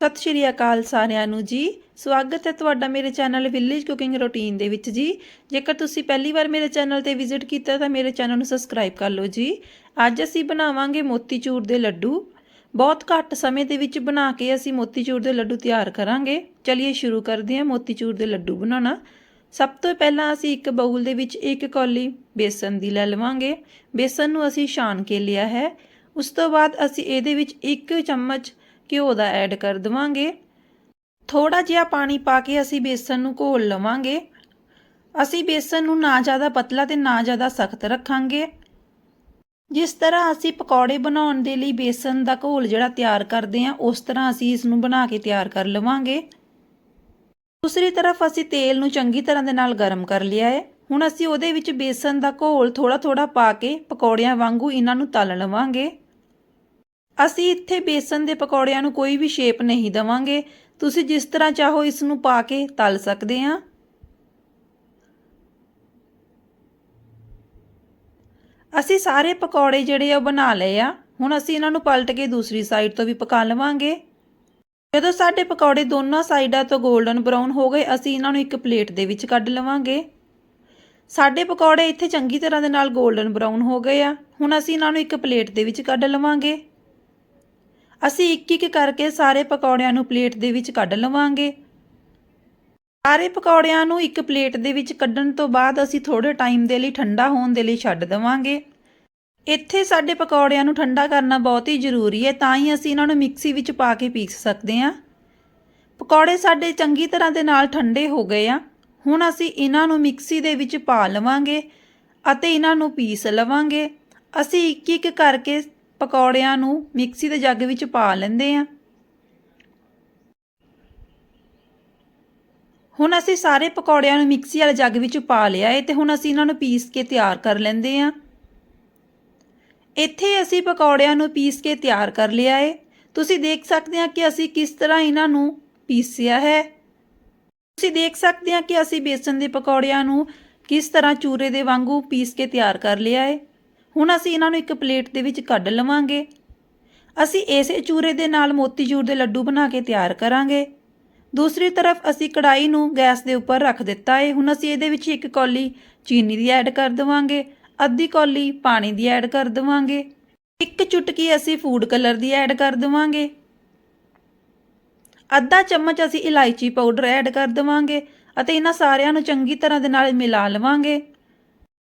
ਸਤਿ ਸ਼੍ਰੀ ਅਕਾਲ ਸਾਰਿਆਂ ਨੂੰ ਜੀ। ਸਵਾਗਤ ਹੈ ਤੁਹਾਡਾ ਮੇਰੇ ਚੈਨਲ ਵਿਲੇਜ ਕੁਕਿੰਗ ਰੂਟੀਨ ਦੇ ਵਿੱਚ ਜੀ। ਜੇਕਰ ਤੁਸੀਂ ਪਹਿਲੀ ਵਾਰ ਮੇਰੇ ਚੈਨਲ ਤੇ ਵਿਜ਼ਿਟ ਕੀਤਾ ਤਾਂ ਮੇਰੇ ਚੈਨਲ ਨੂੰ ਸਬਸਕ੍ਰਾਈਬ ਕਰ ਲਓ ਜੀ। ਅੱਜ ਅਸੀਂ ਬਣਾਵਾਂਗੇ ਮੋਤੀਚੂਰ ਦੇ ਲੱਡੂ। ਬਹੁਤ ਘੱਟ ਸਮੇਂ ਦੇ ਵਿੱਚ ਬਣਾ ਕੇ ਅਸੀਂ ਮੋਤੀਚੂਰ ਦੇ ਲੱਡੂ ਤਿਆਰ ਕਰਾਂਗੇ। ਚਲਿਏ ਸ਼ੁਰੂ ਕਰਦੇ ਹਾਂ ਮੋਤੀਚੂਰ ਦੇ ਲੱਡੂ ਬਣਾਉਣਾ। ਸਭ ਤੋਂ ਪਹਿਲਾਂ ਅਸੀਂ ਇੱਕ ਬਾਉਲ ਦੇ ਵਿੱਚ ਇੱਕ ਕੌਲੀ ਬੇਸਨ ਦੀ ਲੈ ਲਵਾਂਗੇ। ਬੇਸਨ ਨੂੰ ਅਸੀਂ ਛਾਣ ਕੇ ਲਿਆ ਹੈ। ਉਸ ਤੋਂ ਬਾਅਦ ਅਸੀਂ ਇਹਦੇ ਵਿੱਚ ਇੱਕ ਚਮਚ ਘਿਓ ਦਾ ਐਡ ਕਰ ਦਵਾਂਗੇ। ਥੋੜਾ ਜਿਹਾ ਪਾਣੀ ਪਾ ਕੇ ਅਸੀਂ ਬੇਸਨ ਨੂੰ ਘੋਲ ਲਵਾਂਗੇ। ਅਸੀਂ ਬੇਸਨ ਨੂੰ ਨਾ ਜ਼ਿਆਦਾ ਪਤਲਾ ਤੇ ਨਾ ਜ਼ਿਆਦਾ ਸਖਤ ਰੱਖਾਂਗੇ। ਜਿਸ ਤਰ੍ਹਾਂ ਅਸੀਂ ਪਕੌੜੇ ਬਣਾਉਣ ਦੇ ਲਈ ਬੇਸਨ ਦਾ ਘੋਲ ਜਿਹੜਾ ਤਿਆਰ ਕਰਦੇ ਹਾਂ, ਉਸ ਤਰ੍ਹਾਂ ਅਸੀਂ ਇਸ ਨੂੰ ਬਣਾ ਕੇ ਤਿਆਰ ਕਰ ਲਵਾਂਗੇ। ਦੂਸਰੀ ਤਰਫ ਅਸੀਂ ਤੇਲ ਨੂੰ ਚੰਗੀ ਤਰ੍ਹਾਂ ਦੇ ਨਾਲ ਗਰਮ ਕਰ ਲਿਆ ਹੈ। ਹੁਣ ਅਸੀਂ ਉਹਦੇ ਵਿੱਚ ਬੇਸਨ ਦਾ ਘੋਲ ਥੋੜਾ ਥੋੜਾ ਪਾ ਕੇ ਪਕੌੜਿਆਂ ਵਾਂਗੂ ਇਹਨਾਂ ਨੂੰ ਤਲ ਲਵਾਂਗੇ। ਅਸੀਂ ਇੱਥੇ ਬੇਸਨ ਦੇ ਪਕੌੜਿਆਂ ਨੂੰ ਕੋਈ ਵੀ ਸ਼ੇਪ ਨਹੀਂ ਦਵਾਂਗੇ। ਤੁਸੀਂ ਜਿਸ ਤਰ੍ਹਾਂ ਚਾਹੋ ਇਸ ਨੂੰ ਪਾ ਕੇ ਤਲ ਸਕਦੇ ਹਾਂ ਅਸੀਂ ਸਾਰੇ ਪਕੌੜੇ ਜਿਹੜੇ ਆ ਉਹ ਬਣਾ ਲਏ ਆ। ਹੁਣ ਅਸੀਂ ਇਹਨਾਂ ਨੂੰ ਪਲਟ ਕੇ ਦੂਸਰੀ ਸਾਈਡ ਤੋਂ ਵੀ ਪਕਾ ਲਵਾਂਗੇ। ਜਦੋਂ ਸਾਡੇ ਪਕੌੜੇ ਦੋਨਾਂ ਸਾਈਡਾਂ ਤੋਂ 골ਡਨ ਬਰਾਊਨ ਹੋ ਗਏ, ਅਸੀਂ ਇਹਨਾਂ ਨੂੰ ਇੱਕ ਪਲੇਟ ਦੇ ਵਿੱਚ ਕੱਢ ਲਵਾਂਗੇ। ਸਾਡੇ ਪਕੌੜੇ ਇੱਥੇ ਚੰਗੀ ਤਰ੍ਹਾਂ ਦੇ ਨਾਲ 골ਡਨ ਬਰਾਊਨ ਹੋ ਗਏ ਆ। ਹੁਣ ਅਸੀਂ ਇਹਨਾਂ ਨੂੰ ਇੱਕ ਪਲੇਟ ਦੇ ਵਿੱਚ ਕੱਢ ਲਵਾਂਗੇ। ਅਸੀਂ ਇੱਕ ਇੱਕ ਕਰਕੇ ਸਾਰੇ ਪਕੌੜਿਆਂ ਨੂੰ ਪਲੇਟ ਦੇ ਵਿੱਚ ਕੱਢ ਲਵਾਂਗੇ। ਸਾਰੇ ਪਕੌੜਿਆਂ ਨੂੰ ਇੱਕ ਪਲੇਟ ਦੇ ਵਿੱਚ ਕੱਢਣ ਤੋਂ ਬਾਅਦ ਅਸੀਂ ਥੋੜੇ ਟਾਈਮ ਦੇ ਲਈ ਠੰਡਾ ਹੋਣ ਦੇ ਲਈ ਛੱਡ ਦੇਵਾਂਗੇ। ਇੱਥੇ ਸਾਡੇ ਪਕੌੜਿਆਂ ਨੂੰ ਠੰਡਾ ਕਰਨਾ ਬਹੁਤ ਹੀ ਜ਼ਰੂਰੀ ਹੈ, ਤਾਂ ਹੀ ਅਸੀਂ ਇਹਨਾਂ ਨੂੰ ਮਿਕਸੀ ਵਿੱਚ ਪਾ ਕੇ ਪੀਸ ਸਕਦੇ ਹਾਂ। ਪਕੌੜੇ ਸਾਡੇ ਚੰਗੀ ਤਰ੍ਹਾਂ ਦੇ ਨਾਲ ਠੰਡੇ ਹੋ ਗਏ ਆ। ਹੁਣ ਅਸੀਂ ਇਹਨਾਂ ਨੂੰ ਮਿਕਸੀ ਦੇ ਵਿੱਚ ਪਾ ਲਵਾਂਗੇ ਅਤੇ ਇਹਨਾਂ ਨੂੰ ਪੀਸ ਲਵਾਂਗੇ। ਅਸੀਂ ਇੱਕ ਇੱਕ ਕਰਕੇ ਪਕੌੜਿਆਂ ਨੂੰ ਮਿਕਸੀ ਦੇ ਜੱਗ ਵਿੱਚ ਪਾ ਲੈਂਦੇ ਆ ਹੁਣ ਅਸੀਂ ਸਾਰੇ ਪਕੌੜਿਆਂ ਨੂੰ ਮਿਕਸੀ ਵਾਲੇ ਜੱਗ ਵਿੱਚ ਪਾ ਲਿਆ ਏ ਤੇ ਹੁਣ ਅਸੀਂ ਇਹਨਾਂ ਨੂੰ ਪੀਸ ਕੇ ਤਿਆਰ ਕਰ ਲੈਂਦੇ ਆ ਇੱਥੇ ਅਸੀਂ ਪਕੌੜਿਆਂ ਨੂੰ ਪੀਸ ਕੇ ਤਿਆਰ ਕਰ ਲਿਆ ਏ। ਤੁਸੀਂ ਦੇਖ ਸਕਦੇ ਆ ਕਿ ਅਸੀਂ ਕਿਸ ਤਰ੍ਹਾਂ ਇਹਨਾਂ ਨੂੰ ਪੀਸਿਆ ਹੈ। ਤੁਸੀਂ ਦੇਖ ਸਕਦੇ ਆ ਕਿ ਅਸੀਂ ਬੇਸਨ ਦੇ ਪਕੌੜਿਆਂ ਨੂੰ ਕਿਸ ਤਰ੍ਹਾਂ ਚੂਰੇ ਦੇ ਵਾਂਗੂ ਪੀਸ ਕੇ ਤਿਆਰ ਕਰ ਲਿਆ ਏ। ਹੁਣ ਅਸੀਂ ਇਹਨਾਂ ਨੂੰ ਇੱਕ ਪਲੇਟ ਦੇ ਵਿੱਚ ਕੱਢ ਲਵਾਂਗੇ। ਅਸੀਂ ਇਸੇ ਚੂਰੇ ਦੇ ਨਾਲ ਮੋਤੀਚੂਰ ਦੇ ਲੱਡੂ ਬਣਾ ਕੇ ਤਿਆਰ ਕਰਾਂਗੇ। ਦੂਸਰੀ ਤਰਫ ਅਸੀਂ ਕੜਾਈ ਨੂੰ ਗੈਸ ਦੇ ਉੱਪਰ ਰੱਖ ਦਿੱਤਾ ਹੈ ਹੁਣ ਅਸੀਂ ਇਹਦੇ ਵਿੱਚ ਇੱਕ ਕੌਲੀ ਚੀਨੀ ਦੀ ਐਡ ਕਰ ਦੇਵਾਂਗੇ। ਅੱਧੀ ਕੌਲੀ ਪਾਣੀ ਦੀ ਐਡ ਕਰ ਦੇਵਾਂਗੇ। ਇੱਕ ਚੁਟਕੀ ਅਸੀਂ ਫੂਡ ਕਲਰ ਦੀ ਐਡ ਕਰ ਦੇਵਾਂਗੇ। ਅੱਧਾ ਚਮਚ ਅਸੀਂ ਇਲਾਇਚੀ ਪਾਊਡਰ ਐਡ ਕਰ ਦੇਵਾਂਗੇ ਅਤੇ ਇਹਨਾਂ ਸਾਰਿਆਂ ਨੂੰ ਚੰਗੀ ਤਰ੍ਹਾਂ ਦੇ ਨਾਲ ਮਿਲਾ ਲਵਾਂਗੇ।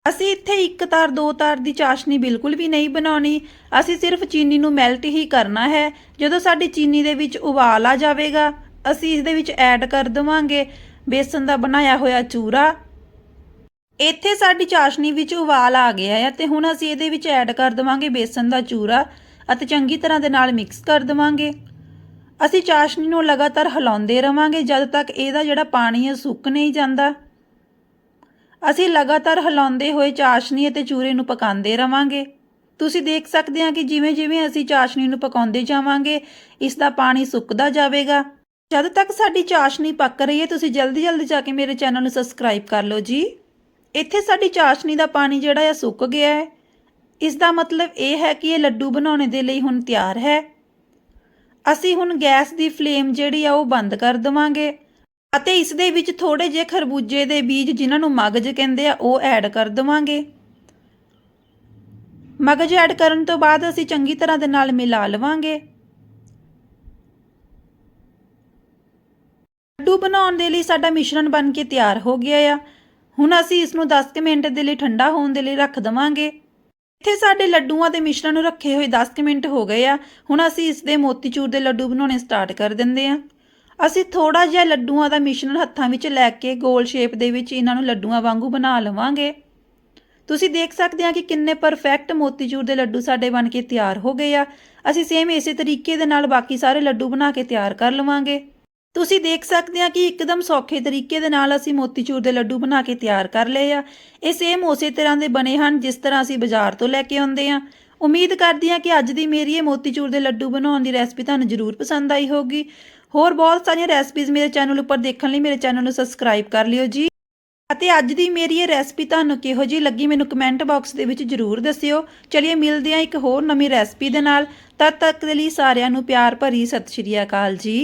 ਅਸੀਂ ਇੱਥੇ ਇੱਕ ਤਾਰ, ਦੋ ਤਾਰ ਦੀ ਚਾਸ਼ਨੀ ਬਿਲਕੁਲ ਵੀ ਨਹੀਂ ਬਣਾਉਣੀ। ਅਸੀਂ ਸਿਰਫ ਚੀਨੀ ਨੂੰ ਮੈਲਟ ਹੀ ਕਰਨਾ ਹੈ। ਜਦੋਂ ਸਾਡੀ ਚੀਨੀ ਦੇ ਵਿੱਚ ਉਬਾਲ ਆ ਜਾਵੇਗਾ, ਅਸੀਂ ਇਸ ਦੇ ਵਿੱਚ ਐਡ ਕਰ ਦਵਾਂਗੇ। ਬੇਸਨ ਦਾ ਬਣਾਇਆ ਹੋਇਆ ਚੂਰਾ। ਇੱਥੇ ਸਾਡੀ ਚਾਸ਼ਨੀ ਵਿੱਚ ਉਬਾਲ ਆ ਗਿਆ ਹੈ ਤੇ ਹੁਣ ਅਸੀਂ ਇਹਦੇ ਵਿੱਚ ਐਡ ਕਰ ਦਵਾਂਗੇ ਬੇਸਨ ਦਾ ਚੂਰਾ ਅਤੇ ਚੰਗੀ ਤਰ੍ਹਾਂ ਦੇ ਨਾਲ ਮਿਕਸ ਕਰ ਦਵਾਂਗੇ। ਅਸੀਂ ਚਾਸ਼ਨੀ ਨੂੰ ਲਗਾਤਾਰ ਹਿਲਾਉਂਦੇ ਰਵਾਂਗੇ ਜਦ ਤੱਕ ਇਹਦਾ ਜਿਹੜਾ ਪਾਣੀ ਹੈ ਸੁੱਕ ਨਹੀਂ ਜਾਂਦਾ। ਅਸੀਂ ਲਗਾਤਾਰ ਹਿਲਾਉਂਦੇ ਹੋਏ ਚਾਸ਼ਨੀ ਅਤੇ ਚੂਰੇ ਨੂੰ ਪਕਾਉਂਦੇ ਰਵਾਂਗੇ। ਤੁਸੀਂ ਦੇਖ ਸਕਦੇ ਹਾਂ ਕਿ ਜਿਵੇਂ ਜਿਵੇਂ ਅਸੀਂ ਚਾਸ਼ਨੀ ਨੂੰ ਪਕਾਉਂਦੇ ਜਾਵਾਂਗੇ, ਇਸ ਦਾ ਪਾਣੀ ਸੁੱਕਦਾ ਜਾਵੇਗਾ। ਜਦ ਤੱਕ ਸਾਡੀ ਚਾਸ਼ਨੀ ਪੱਕ ਰਹੀ ਹੈ, ਤੁਸੀਂ ਜਲਦੀ ਜਲਦੀ ਜਾ ਕੇ ਮੇਰੇ ਚੈਨਲ ਨੂੰ ਸਬਸਕ੍ਰਾਈਬ ਕਰ ਲਓ ਜੀ। ਇੱਥੇ ਸਾਡੀ ਚਾਸ਼ਨੀ ਦਾ ਪਾਣੀ ਜਿਹੜਾ ਹੈ ਸੁੱਕ ਗਿਆ ਹੈ। ਇਸ ਦਾ ਮਤਲਬ ਇਹ ਹੈ ਕਿ ਇਹ ਲੱਡੂ ਬਣਾਉਣ ਦੇ ਲਈ ਹੁਣ ਤਿਆਰ ਹੈ। ਅਸੀਂ ਹੁਣ ਗੈਸ ਦੀ ਫਲੇਮ ਜਿਹੜੀ ਆ, ਉਹ ਬੰਦ ਕਰ ਦਵਾਂਗੇ। ਅਤੇ ਇਸ ਦੇ ਵਿੱਚ ਥੋੜੇ ਜਿਹੇ ਖਰਬੂਜੇ ਦੇ ਬੀਜ ਜਿਨ੍ਹਾਂ ਨੂੰ ਮਗਜ ਕਹਿੰਦੇ ਆ, ਉਹ ਐਡ ਕਰ ਦਵਾਂਗੇ। ਮਗਜ ਐਡ ਕਰਨ ਤੋਂ ਬਾਅਦ ਅਸੀਂ ਚੰਗੀ ਤਰ੍ਹਾਂ ਦੇ ਨਾਲ ਮਿਲਾ ਲਵਾਂਗੇ। ਲੱਡੂ ਬਣਾਉਣ ਦੇ ਲਈ ਸਾਡਾ ਮਿਸ਼ਰਣ ਬਣ ਕੇ ਤਿਆਰ ਹੋ ਗਿਆ ਆ। ਹੁਣ ਅਸੀਂ ਇਸ ਨੂੰ 10 ਕੁ ਮਿੰਟ ਦੇ ਲਈ ਠੰਡਾ ਹੋਣ ਦੇ ਲਈ ਰੱਖ ਦਵਾਂਗੇ। ਇੱਥੇ ਸਾਡੇ ਲੱਡੂਆਂ ਦੇ ਮਿਸ਼ਰਣ ਨੂੰ ਰੱਖੇ ਹੋਏ 10 ਕੁ ਮਿੰਟ ਹੋ ਗਏ ਆ। ਹੁਣ ਅਸੀਂ ਇਸ ਦੇ ਮੋਤੀਚੂਰ ਦੇ ਲੱਡੂ ਬਣਾਉਣੇ ਸਟਾਰਟ ਕਰ ਦਿੰਦੇ ਆ। ਅਸੀਂ ਥੋੜਾ ਜਿਹਾ ਲੱਡੂਆਂ ਦਾ ਮਿਸ਼ਰਣ ਹੱਥਾਂ ਵਿੱਚ ਲੈ ਕੇ ਗੋਲ ਸ਼ੇਪ ਦੇ ਵਿੱਚ ਇਹਨਾਂ ਨੂੰ ਲੱਡੂਆਂ ਵਾਂਗੂ ਬਣਾ ਲਵਾਂਗੇ। ਤੁਸੀਂ ਦੇਖ ਸਕਦੇ ਆ ਕਿ ਕਿੰਨੇ ਪਰਫੈਕਟ ਮੋਤੀਚੂਰ ਦੇ ਲੱਡੂ ਸਾਡੇ ਬਣ ਕੇ ਤਿਆਰ ਹੋ ਗਏ ਆ। ਅਸੀਂ ਸੇਮ ਇਸੇ ਤਰੀਕੇ ਦੇ ਨਾਲ ਬਾਕੀ ਸਾਰੇ ਲੱਡੂ ਬਣਾ ਕੇ ਤਿਆਰ ਕਰ ਲਵਾਂਗੇ। ਤੁਸੀਂ ਦੇਖ ਸਕਦੇ ਆ ਕਿ ਇੱਕਦਮ ਸੌਖੇ ਤਰੀਕੇ ਦੇ ਨਾਲ ਅਸੀਂ ਮੋਤੀਚੂਰ ਦੇ ਲੱਡੂ ਬਣਾ ਕੇ ਤਿਆਰ ਕਰ ਲਏ ਆ। ਇਹ ਸੇਮ ਉਸੇ ਤਰ੍ਹਾਂ ਦੇ ਬਣੇ ਹਨ ਜਿਸ ਤਰ੍ਹਾਂ ਅਸੀਂ ਬਾਜ਼ਾਰ ਤੋਂ ਲੈ ਕੇ ਆਉਂਦੇ ਆ ਉਮੀਦ ਕਰਦੀ ਆ ਕਿ ਅੱਜ ਦੀ ਮੇਰੀ ਇਹ ਮੋਤੀਚੂਰ ਦੇ ਲੱਡੂ ਬਣਾਉਣ ਦੀ ਰੈਸਪੀ ਤੁਹਾਨੂੰ ਜ਼ਰੂਰ ਪਸੰਦ ਆਈ ਹੋਗੀ ਹੋਰ ਬਹੁਤ ਸਾਰੀਆਂ ਰੈਸਪੀਜ਼ ਮੇਰੇ ਚੈਨਲ ਉੱਪਰ ਦੇਖਣ ਲਈ ਮੇਰੇ ਚੈਨਲ ਨੂੰ ਸਬਸਕ੍ਰਾਈਬ ਕਰ ਲਿਓ ਜੀ। ਅਤੇ ਅੱਜ ਦੀ ਮੇਰੀ ਇਹ ਰੈਸਪੀ ਤੁਹਾਨੂੰ ਕਿਹੋ ਜਿਹੀ ਲੱਗੀ ਮੈਨੂੰ ਕਮੈਂਟ ਬਾਕਸ ਦੇ ਵਿੱਚ ਜਰੂਰ ਦੱਸਿਓ। ਚਲਿਏ ਮਿਲਦੇ ਹਾਂ ਇੱਕ ਹੋਰ ਨਵੀਂ ਰੈਸਪੀ ਦੇ ਨਾਲ। ਤਦ ਤੱਕ ਦੇ ਲਈ ਸਾਰਿਆਂ ਨੂੰ ਪਿਆਰ ਭਰੀ ਸਤਿ ਸ਼੍ਰੀ ਅਕਾਲ ਜੀ।